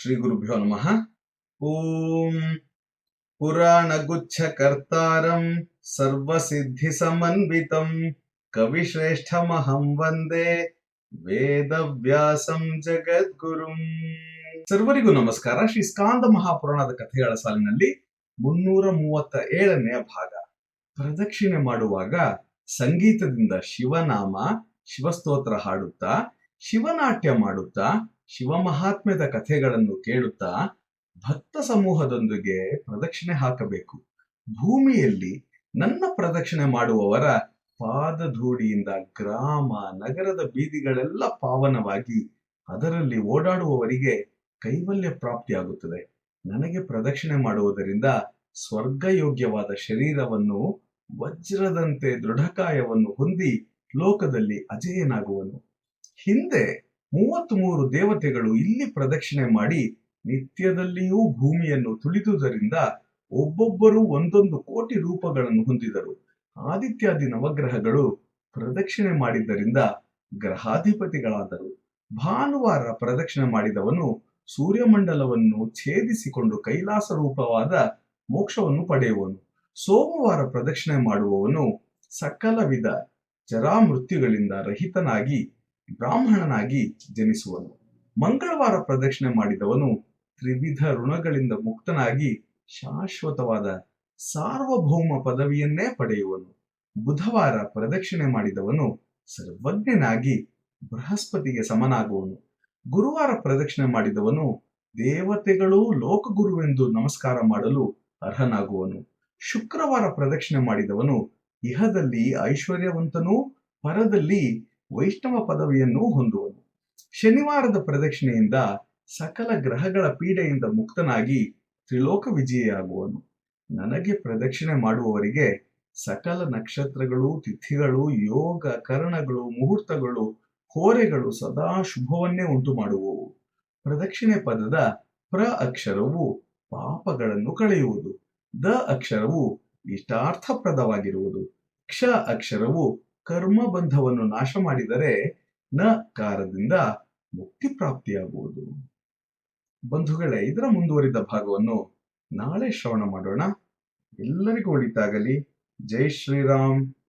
ಶ್ರೀ ಗುರುಭ್ಯೋ ನಮಃ. ಓಂ ಪುರಾಣಗುಚ್ಛಕರ್ತಾರಂ ಸರ್ವಸಿದ್ಧಿ ಸಮನ್ವಿತಂ ಕವಿಶ್ರೇಷ್ಠಮಹಂ ವಂದೇ ವೇದವ್ಯಾಸಂ ಜಗದ್ಗುರುಂ. ಸರ್ವರಿಗೂ ನಮಸ್ಕಾರ. ಶ್ರೀ ಸ್ಕಾಂದ ಮಹಾಪುರಾಣದ ಕಥೆಗಳ ಸಾಲಿನಲ್ಲಿ ಮುನ್ನೂರ ಮೂವತ್ತ ಏಳನೆಯ ಭಾಗ. ಪ್ರದಕ್ಷಿಣೆ ಮಾಡುವಾಗ ಸಂಗೀತದಿಂದ ಶಿವನಾಮ ಶಿವಸ್ತೋತ್ರ ಹಾಡುತ್ತಾ, ಶಿವನಾಟ್ಯ ಮಾಡುತ್ತಾ ಶಿವ ಮಹಾತ್ಮ್ಯದ ಕಥೆಗಳನ್ನು ಕೇಳುತ್ತಾ ಭಕ್ತ ಸಮೂಹದೊಂದಿಗೆ ಪ್ರದಕ್ಷಿಣೆ ಹಾಕಬೇಕು. ಭೂಮಿಯಲ್ಲಿ ನನ್ನ ಪ್ರದಕ್ಷಿಣೆ ಮಾಡುವವರ ಪಾದಧೂಳಿಯಿಂದ ಗ್ರಾಮ, ನಗರದ ಬೀದಿಗಳೆಲ್ಲ ಪಾವನವಾಗಿ ಅದರಲ್ಲಿ ಓಡಾಡುವವರಿಗೆ ಕೈವಲ್ಯ ಪ್ರಾಪ್ತಿಯಾಗುತ್ತದೆ. ನನಗೆ ಪ್ರದಕ್ಷಿಣೆ ಮಾಡುವುದರಿಂದ ಸ್ವರ್ಗಯೋಗ್ಯವಾದ ಶರೀರವನ್ನು ವಜ್ರದಂತೆ ದೃಢಕಾಯವನ್ನು ಹೊಂದಿ ಲೋಕದಲ್ಲಿ ಅಜೇಯನಾಗುವನು. ಹಿಂದೆ ಮೂವತ್ತ್ ಮೂರು ದೇವತೆಗಳು ಇಲ್ಲಿ ಪ್ರದಕ್ಷಿಣೆ ಮಾಡಿ ನಿತ್ಯದಲ್ಲಿಯೂ ಭೂಮಿಯನ್ನು ತುಳಿದುದರಿಂದ ಒಬ್ಬೊಬ್ಬರು ಒಂದೊಂದು ಕೋಟಿ ರೂಪಗಳನ್ನು ಹೊಂದಿದರು. ಆದಿತ್ಯಾದಿ ನವಗ್ರಹಗಳು ಪ್ರದಕ್ಷಿಣೆ ಮಾಡಿದ್ದರಿಂದ ಗ್ರಹಾಧಿಪತಿಗಳಾದರು. ಭಾನುವಾರ ಪ್ರದಕ್ಷಿಣೆ ಮಾಡಿದವನು ಸೂರ್ಯಮಂಡಲವನ್ನು ಛೇದಿಸಿಕೊಂಡು ಕೈಲಾಸ ರೂಪವಾದ ಮೋಕ್ಷವನ್ನು ಪಡೆಯುವನು. ಸೋಮವಾರ ಪ್ರದಕ್ಷಿಣೆ ಮಾಡುವವನು ಸಕಲ ವಿಧ ಜರಾಮೃತ್ಯುಗಳಿಂದ ರಹಿತನಾಗಿ ಬ್ರಾಹ್ಮಣನಾಗಿ ಜನಿಸುವನು. ಮಂಗಳವಾರ ಪ್ರದಕ್ಷಿಣೆ ಮಾಡಿದವನು ತ್ರಿವಿಧ ಋಣಗಳಿಂದ ಮುಕ್ತನಾಗಿ ಶಾಶ್ವತವಾದ ಸಾರ್ವಭೌಮ ಪದವಿಯನ್ನೇ ಪಡೆಯುವನು. ಬುಧವಾರ ಪ್ರದಕ್ಷಿಣೆ ಮಾಡಿದವನು ಸರ್ವಜ್ಞನಾಗಿ ಬೃಹಸ್ಪತಿಗೆ ಸಮನಾಗುವನು. ಗುರುವಾರ ಪ್ರದಕ್ಷಿಣೆ ಮಾಡಿದವನು ದೇವತೆಗಳು ಲೋಕಗುರುವೆಂದು ನಮಸ್ಕಾರ ಮಾಡಲು ಅರ್ಹನಾಗುವನು. ಶುಕ್ರವಾರ ಪ್ರದಕ್ಷಿಣೆ ಮಾಡಿದವನು ಇಹದಲ್ಲಿ ಐಶ್ವರ್ಯವಂತನೂ ಪರದಲ್ಲಿ ವೈಷ್ಣವ ಪದವಿಯನ್ನು ಹೊಂದುವನು. ಶನಿವಾರದ ಪ್ರದಕ್ಷಿಣೆಯಿಂದ ಸಕಲ ಗ್ರಹಗಳ ಪೀಡೆಯಿಂದ ಮುಕ್ತನಾಗಿ ತ್ರಿಲೋಕ ವಿಜಯಿಯಾಗುವನು. ನನಗೆ ಪ್ರದಕ್ಷಿಣೆ ಮಾಡುವವರಿಗೆ ಸಕಲ ನಕ್ಷತ್ರಗಳು, ತಿಥಿಗಳು, ಯೋಗ, ಕರಣಗಳು, ಮುಹೂರ್ತಗಳು, ಹೋರೆಗಳು ಸದಾ ಶುಭವನ್ನೇ ಉಂಟು ಮಾಡುವವು ಪ್ರದಕ್ಷಿಣೆ ಪದದ ಪ್ರ ಅಕ್ಷರವು ಪಾಪಗಳನ್ನು ಕಳೆಯುವುದು. ದ ಅಕ್ಷರವು ಇಷ್ಟಾರ್ಥಪ್ರದವಾಗಿರುವುದು. ಕ್ಷ ಅಕ್ಷರವು ಕರ್ಮ ಬಂಧವನ್ನು ನಾಶ ಮಾಡಿದರೆ ನ ಕಾರದಿಂದ ಮುಕ್ತಿ ಪ್ರಾಪ್ತಿಯಾಗುವುದು. ಬಂಧುಗಳೇ, ಇದರ ಮುಂದುವರಿದ ಭಾಗವನ್ನು ನಾಳೆ ಶ್ರವಣ ಮಾಡೋಣ. ಎಲ್ಲರಿಗೂ ಒಳಿತಾಗಲಿ. ಜೈ ಶ್ರೀರಾಮ್.